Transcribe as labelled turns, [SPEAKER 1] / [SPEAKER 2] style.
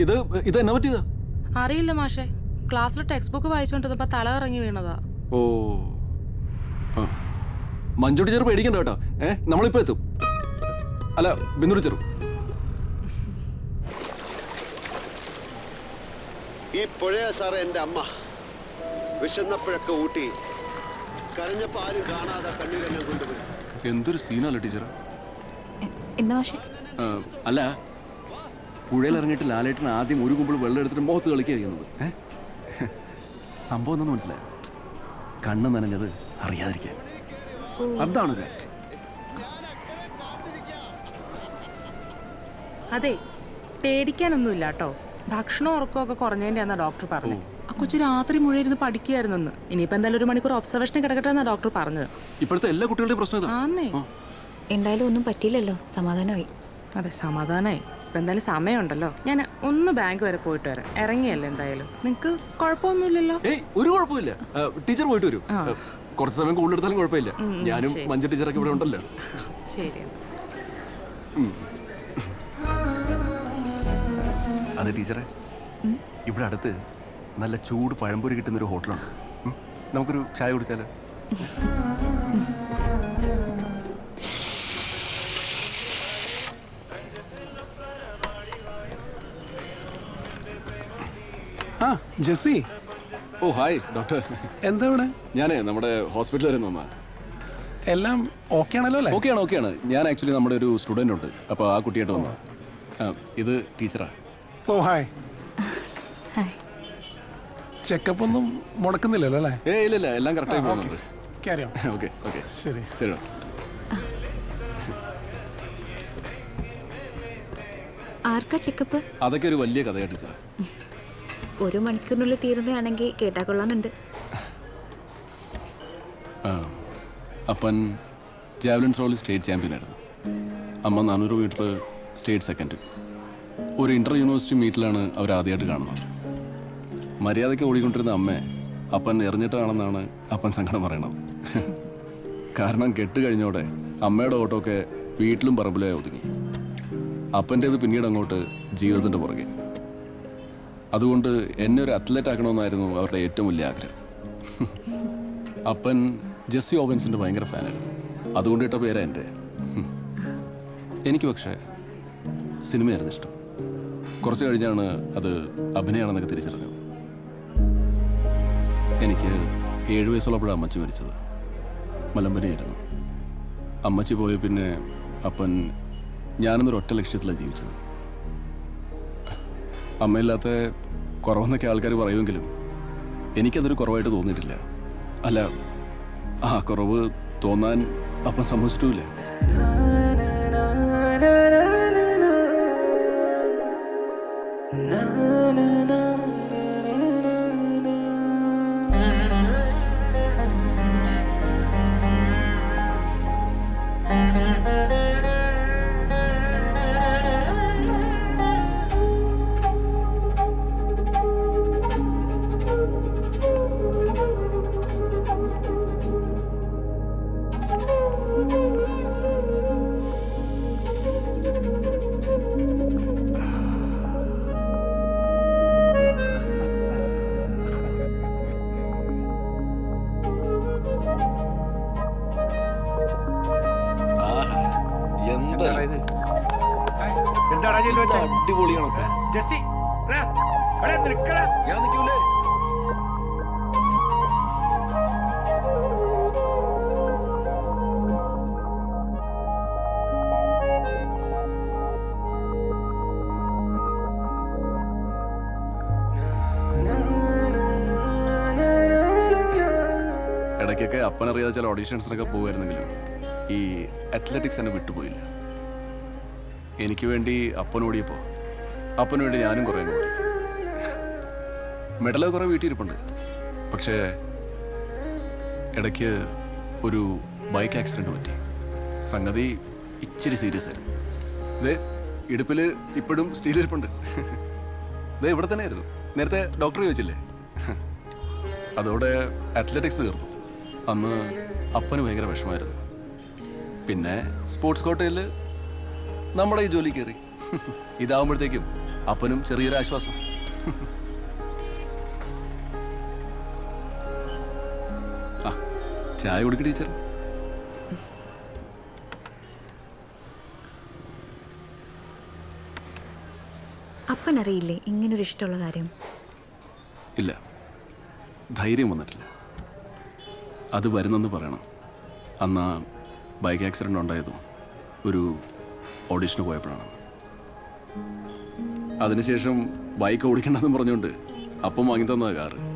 [SPEAKER 1] ഇത് ഇത് എന്നാ പറ്റിയതാ?
[SPEAKER 2] അറിയില്ല മാഷെ. ക്ലാസ്സിൽ ടെക്സ്റ്റ് ബുക്ക് വായിച്ചുകൊണ്ടിരുന്നപ്പോ തല ഇറങ്ങി വീണതാ.
[SPEAKER 1] ഓ. ആ. മഞ്ജു ടീച്ചർ പേടിക്കണ്ട കേട്ടോ. ഏ നമ്മളിപ്പോ എത്തും. അല്ല ബിന്ദു ചെറു
[SPEAKER 3] ഈ പുഴയ സാറേ എന്റെ അമ്മ. വിശന്നപ്പോഴൊക്കെ ഊട്ടി. കരഞ്ഞപ്പോൾ ആരും കാണാതെ കണ്ണീരെല്ലാം കൊണ്ടുപോയി.
[SPEAKER 1] എന്തൊരു സീനല്ല ടീച്ചർ
[SPEAKER 4] എന്താ പക്ഷേ
[SPEAKER 1] അല്ല പുഴയിൽ ഇറങ്ങിയിട്ട് ലാലേട്ടൻ ആദ്യം ഒരു കുമ്പിൾ വെള്ളം എടുത്തിട്ട് മുഖത്ത് കളിക്കുക ചെയ്യുന്നത്. സംഭവം എന്തെന്ന് മനസ്സിലായോ? കണ്ണ് നനഞ്ഞത് അറിയാതിരിക്കാൻ. അതാണ് അതെ പേടിക്കാനൊന്നും
[SPEAKER 2] അതെ പേടിക്കാനൊന്നുമില്ല കേട്ടോ ഭക്ഷണം ഉറക്കമൊക്കെ കുറഞ്ഞതിന്റെ ഡോക്ടർ പറഞ്ഞു ആ കൊച്ചു രാത്രി മുഴുവൻ ഇരുന്ന് പഠിക്കുകയായിരുന്നെന്ന്. ഇനിയിപ്പോ എന്തായാലും ഒരു മണിക്കൂർ ഒബ്സർവേഷൻ കിടക്കട്ടെ എന്നാ ഡോക്ടർ പറഞ്ഞത്.
[SPEAKER 1] ഇപ്പോഴത്തെ എല്ലാ കുട്ടികളുടെയും പ്രശ്നം
[SPEAKER 4] എന്തായാലും ഒന്നും പറ്റിയില്ലല്ലോ. സമാധാനമായി.
[SPEAKER 2] അതെ സമാധാനായി. ഇപ്പൊ എന്തായാലും സമയമുണ്ടല്ലോ. ഞാൻ ഒന്ന് ബാങ്ക് വരെ പോയിട്ട് വരാം. ഇറങ്ങിയല്ലേ എന്തായാലും. നിങ്ങക്ക് കുഴപ്പമൊന്നുമില്ലല്ലോ?
[SPEAKER 1] ഏയ് ഒരു കുഴപ്പമില്ല. ടീച്ചർ പോയിട്ട് വരും. കുറച്ച് സമയം കൂടുതൽ എടുത്താലും കുഴപ്പമില്ല. ഞാനും. മഞ്ജു ടീച്ചറൊക്കെ ഇവിടെ ഉണ്ടല്ലോ.
[SPEAKER 2] ശരി
[SPEAKER 1] അതെ ടീച്ചറെ. ഇവിടെ അടുത്ത് നല്ല ചൂട് പഴംപൊരി കിട്ടുന്ന ഒരു ഹോട്ടലുണ്ട്. നമുക്കൊരു ചായ കുടിച്ചാലോ?
[SPEAKER 5] ആ ജെസ്സി.
[SPEAKER 1] ഓ ഹായ് ഡോക്ടർ.
[SPEAKER 5] എന്താ ഇവിടെ
[SPEAKER 1] ഞാനേ നമ്മുടെ ഹോസ്പിറ്റലിൽ വരെ നിന്നാ
[SPEAKER 5] എല്ലാം ഓക്കെ ആണല്ലോ അല്ലേ?
[SPEAKER 1] ഓക്കെയാണ് ഓക്കെയാണ് ഞാൻ ആക്ച്വലി നമ്മുടെ ഒരു സ്റ്റുഡന്റ് ഉണ്ട്. അപ്പോൾ ആ കുട്ടിയായിട്ട് വന്നു ഇത് ടീച്ചറാ.
[SPEAKER 5] ഓ ഹായ്. ചെക്കപ്പ് ഒന്നും മുടക്കുന്നില്ലല്ലോ അല്ലേ?
[SPEAKER 1] ഏ ഇല്ല ഇല്ല എല്ലാം കറക്റ്റായി പോകുന്നുണ്ട്. ഓക്കെ ഓക്കെ
[SPEAKER 5] ശരി.
[SPEAKER 1] ശരി
[SPEAKER 4] ആർക്കാ ചെക്കപ്പ്
[SPEAKER 1] അതൊക്കെ ഒരു വലിയ കഥയാ ടീച്ചറെ.
[SPEAKER 4] ഒരു മണിക്കൂറിനുള്ളിൽ തീരുന്നതാണെങ്കിൽ കേട്ടാ കൊള്ളാന്നുണ്ട്
[SPEAKER 1] അപ്പൻ ജാവലിൻ ത്രോയിൽ സ്റ്റേറ്റ് ചാമ്പ്യൻ ആയിരുന്നു. അമ്മ നാനൂറ് മീറ്റർ സ്റ്റേറ്റ് സെക്കൻഡ്. ഒരു ഇന്റർ യൂണിവേഴ്സിറ്റി മീറ്റിലാണ് അവർ ആദ്യമായിട്ട് കാണുന്നത്. മര്യാദയ്ക്ക് ഓടിക്കൊണ്ടിരുന്ന അമ്മ അപ്പൻ എറിഞ്ഞിട്ടാണെന്നാണ് അപ്പൻ സങ്കടം പറയണത്. കാരണം കെട്ട് കഴിഞ്ഞോടെ അമ്മയുടെ ഓട്ടമൊക്കെ വീട്ടിലും പറമ്പിലായി ഒതുങ്ങി. അപ്പന്റേത് പിന്നീട് അങ്ങോട്ട് ജീവിതത്തിന്റെ പുറകെ. അതുകൊണ്ട് എന്നെ ഒരു അത്ലറ്റ് ആക്കണമെന്നായിരുന്നു അവരുടെ ഏറ്റവും വലിയ ആഗ്രഹം. അപ്പൻ ജെസ്സി ഓവൻസിന്റെ ഭയങ്കര ഫാനായിരുന്നു. അതുകൊണ്ട് ഇട്ട പേരാ എന്റെ. എനിക്ക് പക്ഷേ സിനിമയായിരുന്നു ഇഷ്ടം. കുറച്ച് കഴിഞ്ഞാണ് അത് അഭിനയമാണെന്നൊക്കെ തിരിച്ചറിഞ്ഞത്. എനിക്ക് ഏഴ് വയസ്സുള്ളപ്പോഴാണ് അമ്മച്ചി മരിച്ചത്. മലമ്പനിയായിരുന്നു. അമ്മച്ചി പോയ പിന്നെ അപ്പൻ ഞാനെന്നൊരു ഒറ്റ ലക്ഷ്യത്തിലാണ് ജീവിച്ചത്. അമ്മയില്ലാത്ത കുറവെന്നൊക്കെ ആൾക്കാർ പറയുമെങ്കിലും എനിക്കതൊരു കുറവായിട്ട് തോന്നിയിട്ടില്ല. അല്ല ആ കുറവ് തോന്നാൻ അപ്പം സമ്മതിച്ചിട്ടുമില്ല.
[SPEAKER 6] ജയിലിൽ വെച്ച.
[SPEAKER 1] അടിപൊളിയാണൊക്കെ.
[SPEAKER 6] ജെസ്സി എടാ, എടാ, നിൽക്കടാ.
[SPEAKER 1] ഞാൻ നിൽക്കൂലേ? ഇടയ്ക്കൊക്കെ അപ്പനറിയാതെ ചില ഓഡീഷൻസിനൊക്കെ പോകുമായിരുന്നെങ്കിലും ഈ അത്ലറ്റിക്സ് എന്നെ വിട്ടുപോയില്ല. എനിക്ക് വേണ്ടി അപ്പനോടിയപ്പോ അപ്പന് വേണ്ടി ഞാനും കുറേ ഓടി. മെഡലൊക്കെ കുറേ വീട്ടിലിരിപ്പുണ്ട്. പക്ഷേ ഇടയ്ക്ക് ഒരു ബൈക്ക് ആക്സിഡന്റ് പറ്റി. സംഗതി ഇച്ചിരി സീരിയസ് ആയിരുന്നു. ദേ ഇടുപ്പിൽ ഇപ്പോഴും സ്റ്റീൽ ഇരിപ്പുണ്ട് ദേ ഇവിടെ തന്നെ ആയിരുന്നു നേരത്തെ ഡോക്ടർ ചോദിച്ചില്ലേ? അതോടെ അത്ലറ്റിക്സ് തീർന്നു. അന്ന് അപ്പന് ഭയങ്കര വിഷമായിരുന്നു പിന്നെ സ്പോർട്സ് കോട്ടയിൽ നമ്മുടെ ഈ ജോലി കയറി. ഇതാവുമ്പോഴത്തേക്കും അപ്പനും ചെറിയൊരു ആശ്വാസം. ചായ കുടിക്ക ടീച്ചർ.
[SPEAKER 4] അപ്പനറിയില്ലേ ഇങ്ങനൊരു ഇഷ്ടമുള്ള കാര്യം?
[SPEAKER 1] ഇല്ല. ധൈര്യം വന്നിട്ടില്ല. അത് വരുന്നെന്ന് പറയണം. അന്ന് ബൈക്ക് ആക്സിഡന്റ് ഉണ്ടായതും ഒരു ഓഡീഷന് പോയപ്പോഴാണ്. അതിനുശേഷം ബൈക്ക് ഓടിക്കണ്ടെന്ന് പറഞ്ഞുകൊണ്ട് അപ്പം വാങ്ങി തന്ന കാറ്.